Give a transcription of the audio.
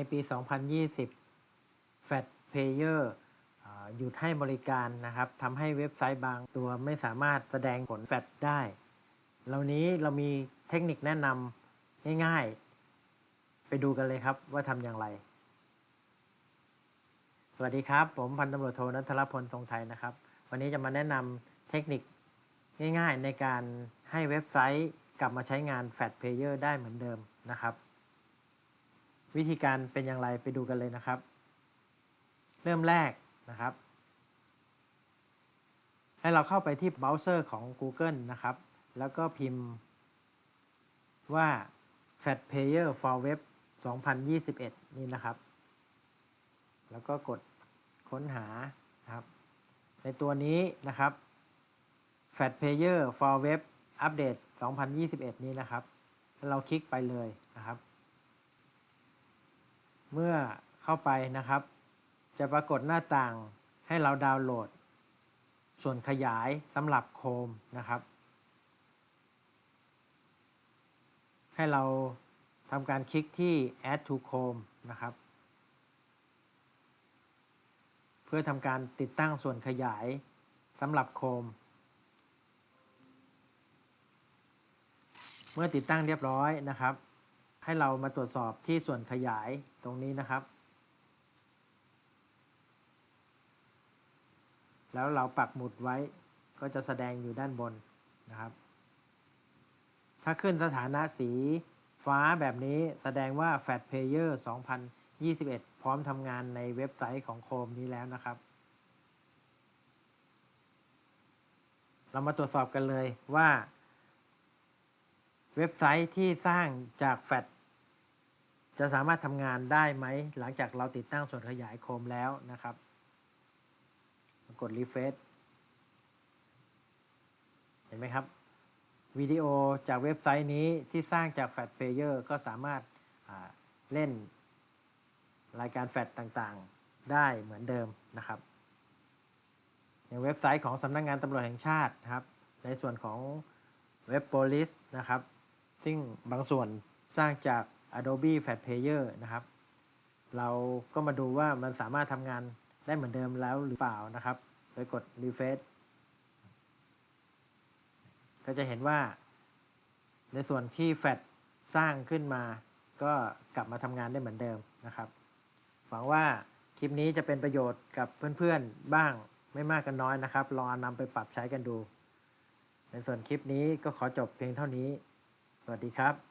ในปี 2020 Fat Player อ่าหยุดให้บริการนะครับทำให้เว็บไซต์บางตัวไม่สามารถแสดงผลแฟตได้ เหล่านี้เรามีเทคนิคแนะนำง่ายๆ ไปดูกันเลยครับว่าทำอย่างไร สวัสดีครับ ผมพันตำรวจโทนัทรพลทรงไทยนะครับ วันนี้จะมาแนะนำเทคนิคง่ายๆ ในการให้เว็บไซต์กลับมาใช้งาน Fat Player ได้เหมือนเดิมนะครับ วิธีการเป็นอย่างไรไปดูกันเลยนะครับ เริ่มแรกนะครับ ให้เราเข้าไปที่เบราว์เซอร์ของ Google นะครับ แล้วก็พิมพ์ว่า Fat Player for Web 2021 นี่นะครับ แล้วก็กดค้นหานครับ ในตัวนี้นะครับ Fat Player for Web Update 2021 นี้นะครับ เราคลิกไปเลยนะครับ เมื่อเข้าไปนะครับ จะปรากฏหน้าต่างให้เราดาวน์โหลด ส่วนขยายสำหรับโคมนะครับ ให้เราทำการคลิกที่ add to Chrome นะครับ เพื่อทำการติดตั้งส่วนขยายสำหรับโคม เมื่อติดตั้งเรียบร้อยนะครับ ให้เรามาตรวจสอบที่ส่วนขยายตรงนี้นะครับ แล้วเราปักหมุดไว้ก็จะแสดงอยู่ด้านบนนะครับ ถ้าขึ้นสถานะสีฟ้าแบบนี้แสดงว่า Fat Player 2021 พร้อมทำงานในเว็บไซต์ของโคมนี้แล้วนะครับ เรามาตรวจสอบกันเลยว่า เว็บไซต์ที่สร้างจากแฟตจะสามารถทำงานได้ไหม หลังจากเราติดตั้งส่วนขยายโคมแล้วนะครับ กดรีเฟซเห็นไหมครับ วิดีโอจากเว็บไซต์นี้ที่สร้างจากแฟตเพเยอร์ก็สามารถเล่นรายการแฟตต่างๆได้เหมือนเดิมนะครับในเว็บไซต์ของสำนักงงานตำรวจแห่งชาตินะครับ ในส่วนของเว็บโ o ลิสนะครับ ซึ่งบางส่วนสร้างจาก Adobe Fat Player นะครับ เราก็มาดูว่ามันสามารถทำงานได้เหมือนเดิมแล้วหรือเปล่านะครับ โดยกด refresh ก็จะเห็นว่า ในส่วนที่แฟตสร้างขึ้นมา ก็กลับมาทำงานได้เหมือนเดิมนะครับ หวังว่าคลิปนี้จะเป็นประโยชน์กับเพื่อนๆบ้างไม่มากกันน้อยนะครับ ลองนำไปปรับใช้กันดู ในส่วนคลิปนี้ก็ขอจบเพียงเท่านี้ วัสดีครับ